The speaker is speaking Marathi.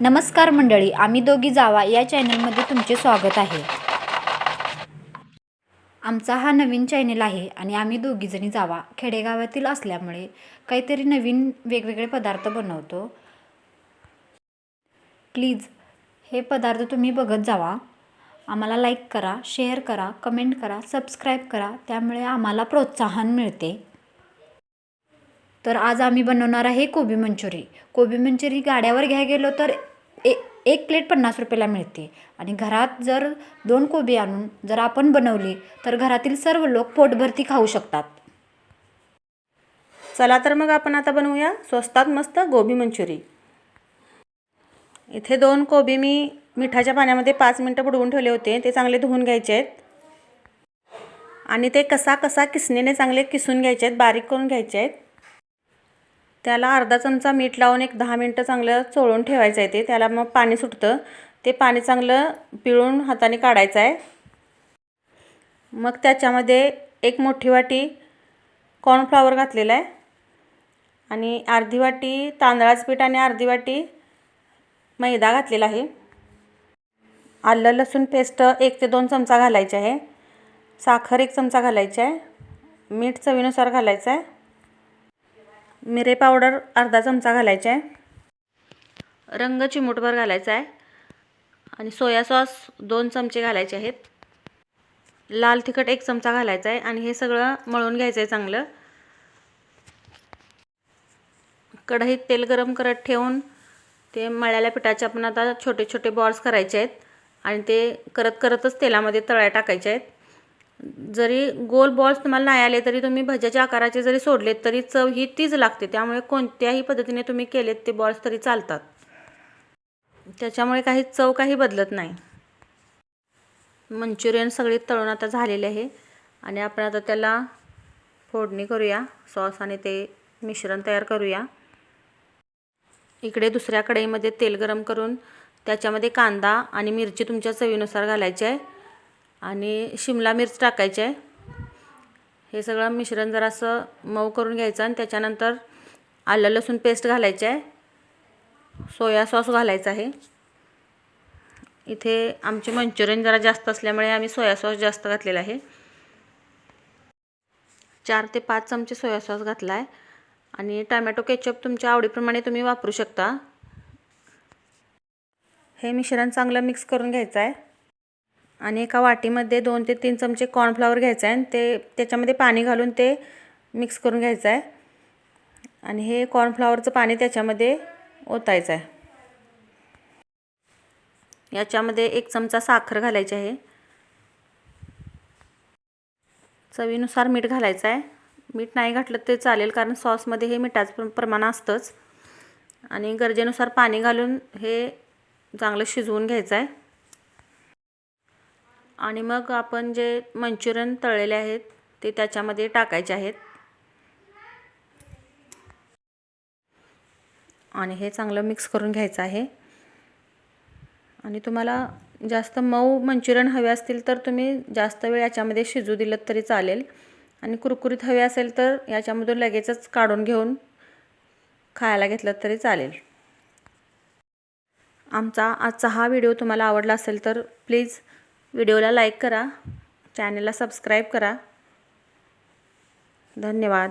नमस्कार मंडळी आम्ही दोघी जावा या चॅनलमध्ये तुमचे स्वागत आहे. आमचा हा नवीन चॅनल आहे आणि आम्ही दोघीजणी जावा. खेडेगावातील असल्यामुळे काहीतरी नवीन वेगवेगळे पदार्थ बनवतो. प्लीज हे पदार्थ तुम्ही बघत जावा. आम्हाला लाईक करा शेअर करा कमेंट करा सबस्क्राईब करा. त्यामुळे आम्हाला प्रोत्साहन मिळते. तर आज आम्ही बनवणार आहे कोबी मंचुरी. कोबी मंचुरी गाड्यावर घ्या गेलो तर ए एक प्लेट पन्नास रुपयाला मिळते. आणि घरात जर दोन कोबी आणून जर आपण बनवली तर घरातील सर्व लोक पोटभरती खाऊ शकतात. चला तर मग आपण आता बनवूया स्वस्तात मस्त गोबी मंचुरी. इथे दोन कोबी मी मिठाच्या पाण्यामध्ये पाच मिनटं बुडवून ठेवले होते. ते चांगले धुवून घ्यायचे आहेत. आणि ते कसा कसा किसणीने चांगले किसून घ्यायचे आहेत बारीक करून घ्यायचे आहेत. त्याला अर्धा चमचा मीठ लावून एक दहा मिनटं चांगलं चोळून ठेवायचं आहे ते. त्याला मग पाणी सुटतं. ते पाणी चांगलं पिळून हाताने काढायचं आहे. मग त्याच्यामध्ये एक मोठी वाटी कॉर्नफ्लॉवर घातलेला आहे. आणि अर्धी वाटी तांदळाचं पीठ आणि अर्धी वाटी मैदा घातलेला आहे. आलं लसूण पेस्ट एक ते दोन चमचा घालायचे आहे. साखर एक चमचा घालायची आहे. मीठ चवीनुसार घालायचं आहे. मिरे पावडर अर्धा चमचा घालायचा आहे. रंग चिमूटभर घालायचा आहे. आणि सोया सॉस दोन चमचे घालायचे आहेत. लाल तिखट एक चमचा घालायचा आहे. आणि हे सगळं मळून घ्यायचं आहे चांगलं. कढईत तेल गरम करत ठेवून ते मळ्याल्या पिठाचे आपण आता छोटे छोटे बॉल्स करायचे आहेत. आणि ते करत करतच तेलामध्ये तळ्या टाकायचे आहेत. जरी गोल बॉल्स तुम्हाला नाही आले तरी तुम्ही भज्याच्या आकाराचे जरी सोडलेत तरी चव ही तीच लागते. त्यामुळे कोणत्याही पद्धतीने तुम्ही केलेत ते बॉल्स तरी चालतात. त्याच्यामुळे काही चव काही बदलत नाही. मंचुरियन सगळी तळून आता झालेले आहे. आणि आपण आता त्याला फोडणी करूया. सॉस आणि ते मिश्रण तयार करूया. इकडे दुसऱ्या कढईमध्ये तेल गरम करून त्याच्यामध्ये कांदा आणि मिरची तुमच्या चवीनुसार घालायची आहे. आणि शिमला मिर्च टाकायची आहे. हे सगळं मिश्रण जरासं मऊ करून घ्यायचं आणि त्याच्यानंतर आलं लसूण पेस्ट घालायची आहे. सोया सॉस घालायचा आहे. इथे आमचे मंचुरियन जरा जास्त असल्यामुळे आम्ही सोया सॉस जास्त घातलेला आहे. चार ते पाच चमचे सोया सॉस घातला आहे. आणि टमॅटो केचप तुमच्या आवडीप्रमाणे तुम्ही वापरू शकता. हे मिश्रण चांगलं मिक्स करून घ्यायचं आहे. आणि एका वाटीमध्ये दोन ते तीन चमचे कॉर्नफ्लॉवर घ्यायचं आहे आणि ते त्याच्यामध्ये पाणी घालून ते मिक्स करून घ्यायचं आहे. आणि हे कॉर्नफ्लॉवरचं पाणी त्याच्यामध्ये ओतायचं आहे. याच्यामध्ये एक चमचा साखर घालायची आहे. चवीनुसार मीठ घालायचं आहे. मीठ नाही घातलं ते चालेल कारण सॉसमध्ये हे मिठाचं प्रमाण असतंच. आणि गरजेनुसार पाणी घालून हे चांगलं शिजवून घ्यायचं आहे. आणि मग आपण जे मंचुरियन तळलेले आहेत ते त्याच्यामध्ये टाकायचे आहेत. आणि हे चांगलं मिक्स करून घ्यायचं आहे. आणि तुम्हाला जास्त मऊ मंचुरियन हवे असतील तर तुम्ही जास्त वेळ याच्यामध्ये शिजू दिलं तरी चालेल. आणि कुरकुरीत हवे असेल तर याच्यामधून लगेचच काढून घेऊन खायला घेतलं तरी चालेल. आमचा आजचा हा व्हिडिओ तुम्हाला आवडला असेल तर प्लीज व्हिडिओला लाईक करा चॅनलला सबस्क्राईब करा. धन्यवाद.